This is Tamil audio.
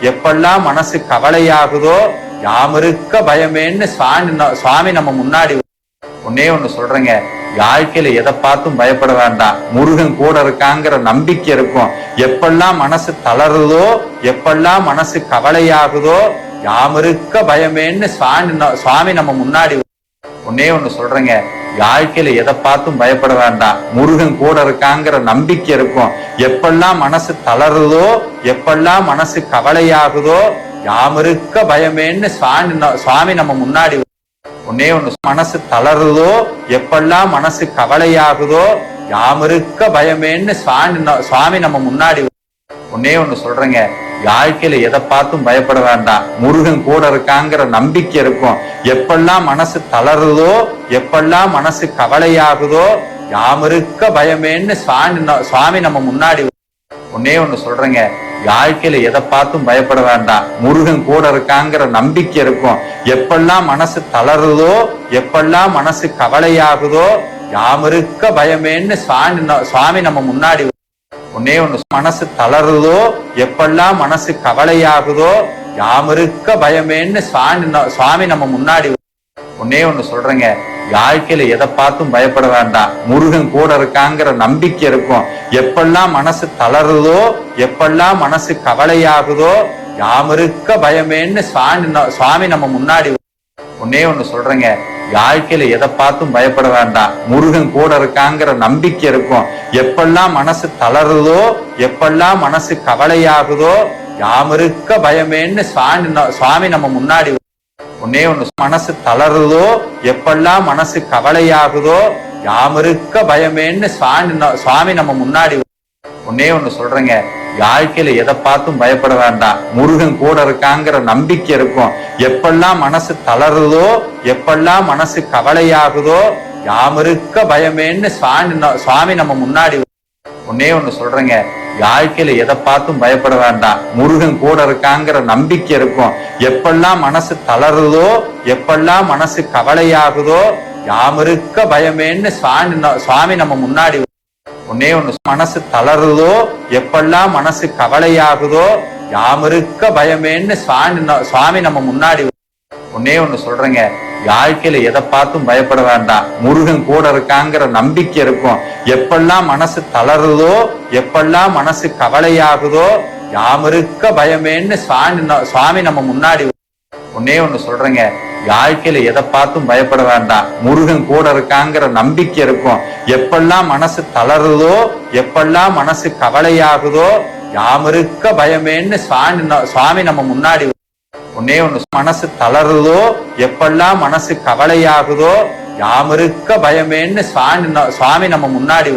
எப்பெல்லாம் மனசு கவலையாகுதோ யாமிருக்க பயமேன்னு சுவாமி ந- சுவாமி நம்ம முன்னாடி ஒன்னே ஒண்ணு சொல்றேங்க. வாழ்க்கையில எதை பார்த்தும் பயப்பட வேண்டாம். முருகன் கூட இருக்காங்கிற நம்பிக்கை இருக்கும். எப்பெல்லாம் மனசு தளருதோ எப்பெல்லாம் மனசு கவலையாகுதோ யாமிருக்க பயமேன்னு சுவாமி ந- சுவாமி நம்ம முன்னாடி ஒன்னே ஒண்ணு சொல்றேங்க. வாழ்க்கையில எதை பார்த்தும் பயப்பட வேண்டாம். முருகன் கூட இருக்காங்கிற நம்பிக்கை இருக்கும். எப்பெல்லாம் மனசு தளருதோ எப்பெல்லாம் மனசு கவலையாகுதோ யாமிருக்க பயமேன்னு சுவாமி சுவாமி நம்ம முன்னாடி ஒன்னே ஒண்ணு மனசு தளருதோ எப்பெல்லாம் மனசு கவலையாகுதோ யாமிருக்க பயமேன்னு சுவாமி சுவாமி நம்ம முன்னாடி ஒன்னே ஒண்ணு சொல்றேங்க. வாழ்க்கையில எதை பார்த்தும் பயப்பட வேண்டாம். முருகன் கூட இருக்காங்கிற நம்பிக்கை இருக்கும். எப்பெல்லாம் மனசு தளருதோ எப்பெல்லாம் மனசு கவலையாகுதோ யாமிருக்க பயமேன்னு சுவாமி சுவாமி நம்ம முன்னாடி ஒன்னே ஒண்ணு சொல்றேங்க. வாழ்க்கையில எதை பார்த்தும் பயப்பட வேண்டாம். முருகன் கூட இருக்காங்கிற நம்பிக்கை இருக்கும். எப்பெல்லாம் மனசு தளருதோ எப்பெல்லாம் மனசு கவலையாகுதோ யாமிருக்க பயமேன்னு சுவாமி சுவாமி நம்ம முன்னாடி ஒன்னே ஒண்ணு மனசு தளருதோ எப்பெல்லாம் மனசு கவலையாகுதோ யாமிருக்க பயமேன்னு சுவாமி சுவாமி நம்ம முன்னாடி ஒன்னே ஒண்ணு சொல்றேங்க. வாழ்க்கையில எதை பார்த்தும் பயப்பட வேண்டாம். முருகன் கூட இருக்காங்கிற நம்பிக்கை இருக்கும். எப்பெல்லாம் மனசு தளருதோ எப்பெல்லாம் மனசு கவலையாகுதோ யாமிருக்க பயமேன்னு சுவாமி சுவாமி நம்ம முன்னாடி ஒன்னே ஒண்ணு சொல்றேங்க. வாழ்க்கையில எதை பார்த்தும் பயப்பட வேண்டாம். முருகன் கூட இருக்காங்கிற நம்பிக்கை இருக்கும். எப்பெல்லாம் மனசு தளருதோ எப்பெல்லாம் மனசு கவலையாகுதோ யாமிருக்க பயமேன்னு சுவாமி சுவாமி நம்ம முன்னாடி ஒன்னே ஒண்ணு மனசு தளருதோ எப்பெல்லாம் மனசு கவலையாகுதோ யாமிருக்க பயமேன்னு சுவாமி சுவாமி நம்ம முன்னாடி ஒன்னே ஒண்ணு சொல்றேங்க. வாழ்க்கையில எதை பார்த்தும் பயப்பட வேண்டாம். முருகன் கூட இருக்காங்கிற நம்பிக்கை இருக்கும். எப்பெல்லாம் மனசு தளருதோ எப்பெல்லாம் மனசு கவலையாகுதோ யாமிருக்க பயமேன்னு சுவாமி சுவாமி நம்ம முன்னாடி ஒன்னே ஒண்ணு சொல்றேங்க. வாழ்க்கையில எதை பார்த்தும் பயப்பட வேண்டாம். முருகன் கூட இருக்காங்கிற நம்பிக்கை இருக்கும். எப்பெல்லாம் மனசு தளருதோ எப்பெல்லாம் மனசு கவலையாகுதோ யாமிருக்க பயமேன்னு சுவாமி சுவாமி நம்ம முன்னாடி ஒன்னே ஒண்ணு மனசு தளருதோ எப்பெல்லாம் மனசு கவலையாகுதோ யாமிருக்க பயமேன்னு சுவாமி சுவாமி நம்ம முன்னாடி ஒன்னே ஒண்ணு சொல்றேங்க. வாழ்க்கையில எதை பார்த்தும் பயப்பட வேண்டாம். முருகன் கூட இருக்காங்கிற நம்பிக்கை இருக்கும். எப்பெல்லாம் மனசு தளருதோ எப்பெல்லாம் மனசு கவலையாகுதோ யாமிருக்க பயமேன்னு சுவாமி சுவாமி நம்ம முன்னாடி ஒன்னே ஒண்ணு சொல்றேங்க. வாழ்க்கையில எதை பார்த்தும் பயப்பட வேண்டாம். முருகன் கூட இருக்காங்கிற நம்பிக்கை இருக்கும். எப்பெல்லாம் மனசு தளருதோ எப்பெல்லாம் மனசு கவலையாகுதோ யாமிருக்க பயமேன்னு சுவாமி சுவாமி நம்ம முன்னாடி ஒன்னே ஒண்ணு மனசு தளருதோ எப்பெல்லாம் மனசு கவலையாகுதோ யாமிருக்க பயமேன்னு சுவாமி சுவாமி நம்ம முன்னாடி